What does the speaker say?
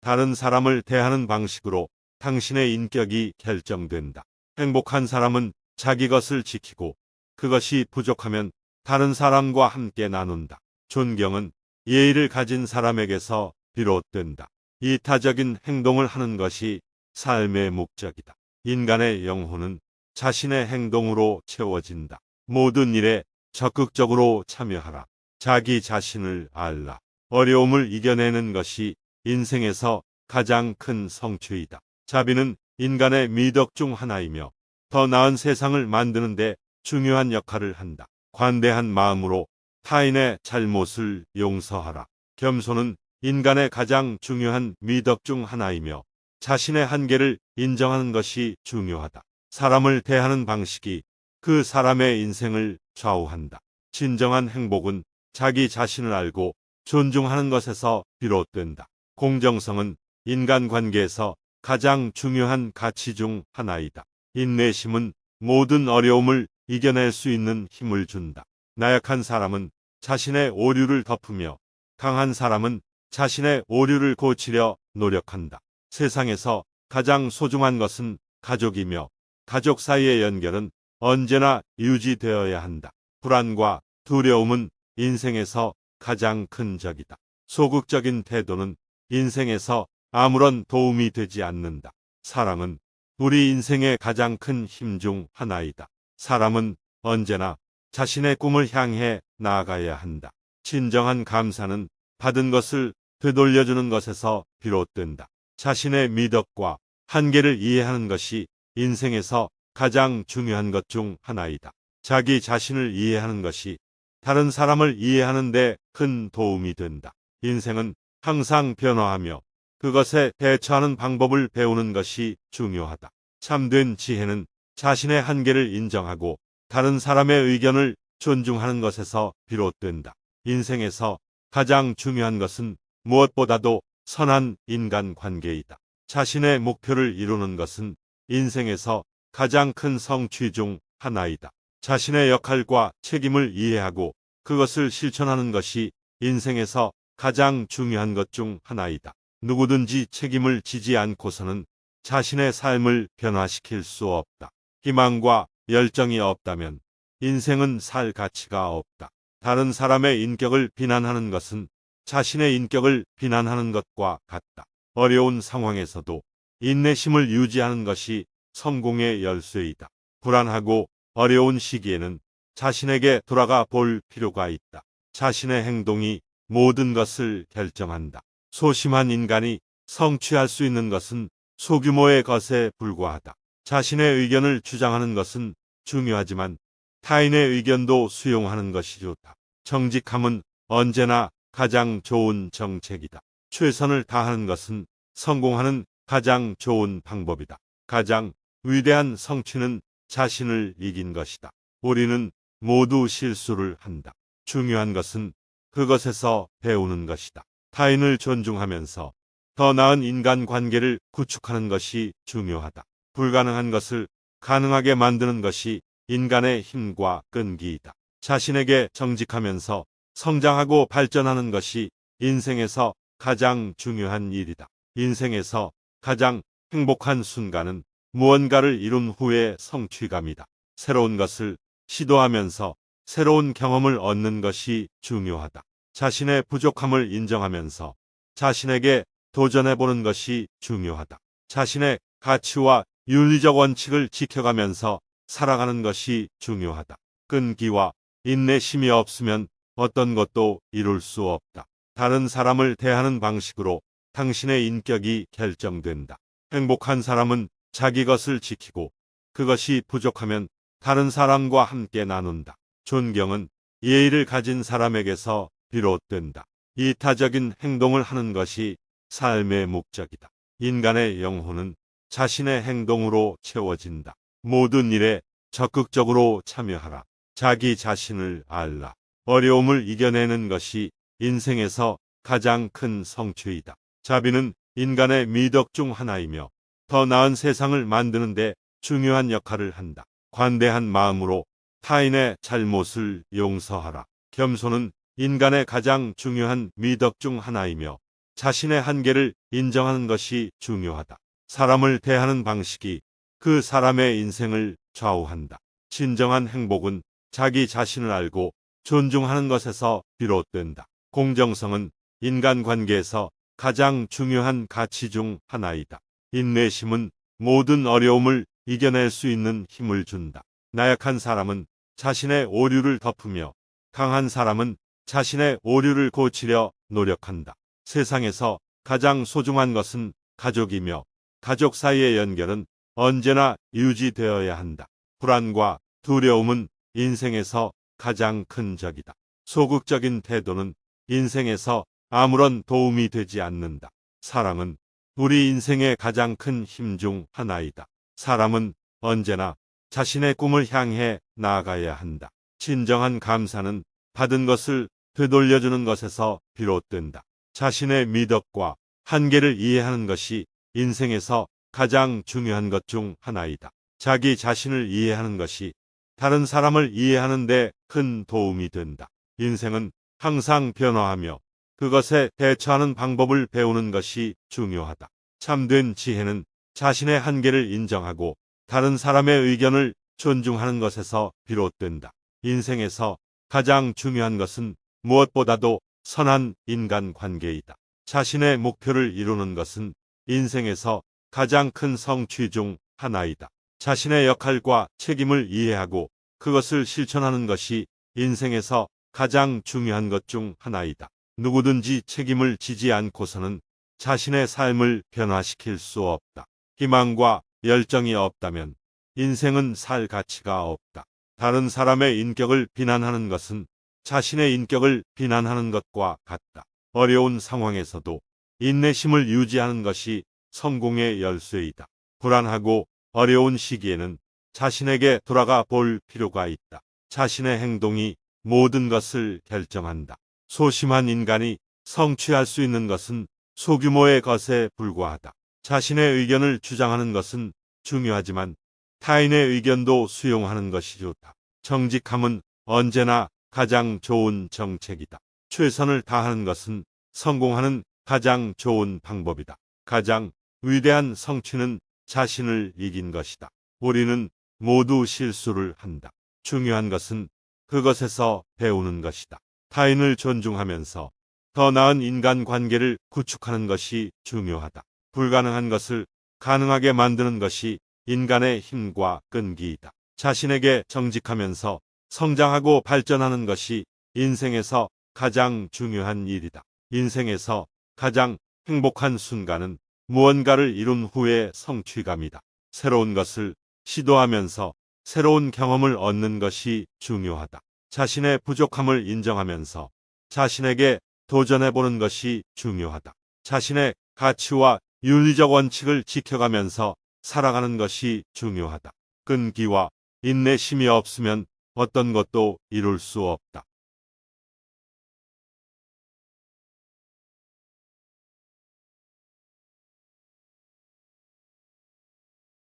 다른 사람을 대하는 방식으로 당신의 인격이 결정된다. 행복한 사람은 자기 것을 지키고 그것이 부족하면 다른 사람과 함께 나눈다. 존경은 예의를 가진 사람에게서 비롯된다. 이타적인 행동을 하는 것이 삶의 목적이다. 인간의 영혼은 자신의 행동으로 채워진다. 모든 일에 적극적으로 참여하라. 자기 자신을 알라. 어려움을 이겨내는 것이 인생에서 가장 큰 성취이다. 자비는 인간의 미덕 중 하나이며 더 나은 세상을 만드는 데 중요한 역할을 한다. 관대한 마음으로 타인의 잘못을 용서하라. 겸손은 인간의 가장 중요한 미덕 중 하나이며 자신의 한계를 인정하는 것이 중요하다. 사람을 대하는 방식이 그 사람의 인생을 좌우한다. 진정한 행복은 자기 자신을 알고 존중하는 것에서 비롯된다. 공정성은 인간관계에서 가장 중요한 가치 중 하나이다. 인내심은 모든 어려움을 이겨낼 수 있는 힘을 준다. 나약한 사람은 자신의 오류를 덮으며 강한 사람은 자신의 오류를 고치려 노력한다. 세상에서 가장 소중한 것은 가족이며 가족 사이의 연결은 언제나 유지되어야 한다. 불안과 두려움은 인생에서 가장 큰 적이다. 소극적인 태도는 인생에서 아무런 도움이 되지 않는다. 사랑은 우리 인생의 가장 큰 힘 중 하나이다. 사람은 언제나 자신의 꿈을 향해 나아가야 한다. 진정한 감사는 받은 것을 되돌려주는 것에서 비롯된다. 자신의 미덕과 한계를 이해하는 것이 인생에서 가장 중요한 것 중 하나이다. 자기 자신을 이해하는 것이 다른 사람을 이해하는 데 큰 도움이 된다. 인생은 항상 변화하며 그것에 대처하는 방법을 배우는 것이 중요하다. 참된 지혜는 자신의 한계를 인정하고 다른 사람의 의견을 존중하는 것에서 비롯된다. 인생에서 가장 중요한 것은 무엇보다도 선한 인간 관계이다. 자신의 목표를 이루는 것은 인생에서 가장 큰 성취 중 하나이다. 자신의 역할과 책임을 이해하고 그것을 실천하는 것이 인생에서 가장 중요한 것 중 하나이다. 누구든지 책임을 지지 않고서는 자신의 삶을 변화시킬 수 없다. 희망과 열정이 없다면 인생은 살 가치가 없다. 다른 사람의 인격을 비난하는 것은 자신의 인격을 비난하는 것과 같다. 어려운 상황에서도 인내심을 유지하는 것이 성공의 열쇠이다. 불안하고 어려운 시기에는 자신에게 돌아가 볼 필요가 있다. 자신의 행동이 모든 것을 결정한다. 소심한 인간이 성취할 수 있는 것은 소규모의 것에 불과하다. 자신의 의견을 주장하는 것은 중요하지만 타인의 의견도 수용하는 것이 좋다. 정직함은 언제나 가장 좋은 정책이다. 최선을 다하는 것은 성공하는 가장 좋은 방법이다. 가장 위대한 성취는 자신을 이긴 것이다. 우리는 모두 실수를 한다. 중요한 것은 그것에서 배우는 것이다. 타인을 존중하면서 더 나은 인간 관계를 구축하는 것이 중요하다. 불가능한 것을 가능하게 만드는 것이 인간의 힘과 끈기이다. 자신에게 정직하면서 성장하고 발전하는 것이 인생에서 가장 중요한 일이다. 인생에서 가장 행복한 순간은 무언가를 이룬 후의 성취감이다. 새로운 것을 시도하면서 새로운 경험을 얻는 것이 중요하다. 자신의 부족함을 인정하면서 자신에게 도전해보는 것이 중요하다. 자신의 가치와 윤리적 원칙을 지켜가면서 살아가는 것이 중요하다. 끈기와 인내심이 없으면 어떤 것도 이룰 수 없다. 다른 사람을 대하는 방식으로 당신의 인격이 결정된다. 행복한 사람은 자기 것을 지키고 그것이 부족하면 다른 사람과 함께 나눈다. 존경은 예의를 가진 사람에게서 비롯된다. 이타적인 행동을 하는 것이 삶의 목적이다. 인간의 영혼은 자신의 행동으로 채워진다. 모든 일에 적극적으로 참여하라. 자기 자신을 알라. 어려움을 이겨내는 것이 인생에서 가장 큰 성취이다. 자비는 인간의 미덕 중 하나이며 더 나은 세상을 만드는데 중요한 역할을 한다. 관대한 마음으로 타인의 잘못을 용서하라. 겸손은 인간의 가장 중요한 미덕 중 하나이며 자신의 한계를 인정하는 것이 중요하다. 사람을 대하는 방식이 그 사람의 인생을 좌우한다. 진정한 행복은 자기 자신을 알고 존중하는 것에서 비롯된다. 공정성은 인간관계에서 가장 중요한 가치 중 하나이다. 인내심은 모든 어려움을 이겨낼 수 있는 힘을 준다. 나약한 사람은 자신의 오류를 덮으며 강한 사람은 자신의 오류를 고치려 노력한다. 세상에서 가장 소중한 것은 가족이며 가족 사이의 연결은 언제나 유지되어야 한다. 불안과 두려움은 인생에서 가장 큰 적이다. 소극적인 태도는 인생에서 아무런 도움이 되지 않는다. 사랑은 우리 인생의 가장 큰 힘 중 하나이다. 사람은 언제나 자신의 꿈을 향해 나아가야 한다. 진정한 감사는 받은 것을 되돌려주는 것에서 비롯된다. 자신의 미덕과 한계를 이해하는 것이 인생에서 가장 중요한 것 중 하나이다. 자기 자신을 이해하는 것이 다른 사람을 이해하는 데 큰 도움이 된다. 인생은 항상 변화하며 그것에 대처하는 방법을 배우는 것이 중요하다. 참된 지혜는 자신의 한계를 인정하고 다른 사람의 의견을 존중하는 것에서 비롯된다. 인생에서 가장 중요한 것은 무엇보다도 선한 인간 관계이다. 자신의 목표를 이루는 것은 인생에서 가장 큰 성취 중 하나이다. 자신의 역할과 책임을 이해하고 그것을 실천하는 것이 인생에서 가장 중요한 것 중 하나이다. 누구든지 책임을 지지 않고서는 자신의 삶을 변화시킬 수 없다. 희망과 열정이 없다면 인생은 살 가치가 없다. 다른 사람의 인격을 비난하는 것은 자신의 인격을 비난하는 것과 같다. 어려운 상황에서도 인내심을 유지하는 것이 성공의 열쇠이다. 불안하고 어려운 시기에는 자신에게 돌아가 볼 필요가 있다. 자신의 행동이 모든 것을 결정한다. 소심한 인간이 성취할 수 있는 것은 소규모의 것에 불과하다. 자신의 의견을 주장하는 것은 중요하지만 타인의 의견도 수용하는 것이 좋다. 정직함은 언제나 가장 좋은 정책이다. 최선을 다하는 것은 성공하는 가장 좋은 방법이다. 가장 위대한 성취는 자신을 이긴 것이다. 우리는 모두 실수를 한다. 중요한 것은 그것에서 배우는 것이다. 타인을 존중하면서 더 나은 인간 관계를 구축하는 것이 중요하다. 불가능한 것을 가능하게 만드는 것이 인간의 힘과 끈기이다. 자신에게 정직하면서 성장하고 발전하는 것이 인생에서 가장 중요한 일이다. 인생에서 가장 행복한 순간은 무언가를 이룬 후의 성취감이다. 새로운 것을 시도하면서 새로운 경험을 얻는 것이 중요하다. 자신의 부족함을 인정하면서 자신에게 도전해보는 것이 중요하다. 자신의 가치와 윤리적 원칙을 지켜가면서 살아가는 것이 중요하다. 끈기와 인내심이 없으면 어떤 것도 이룰 수 없다.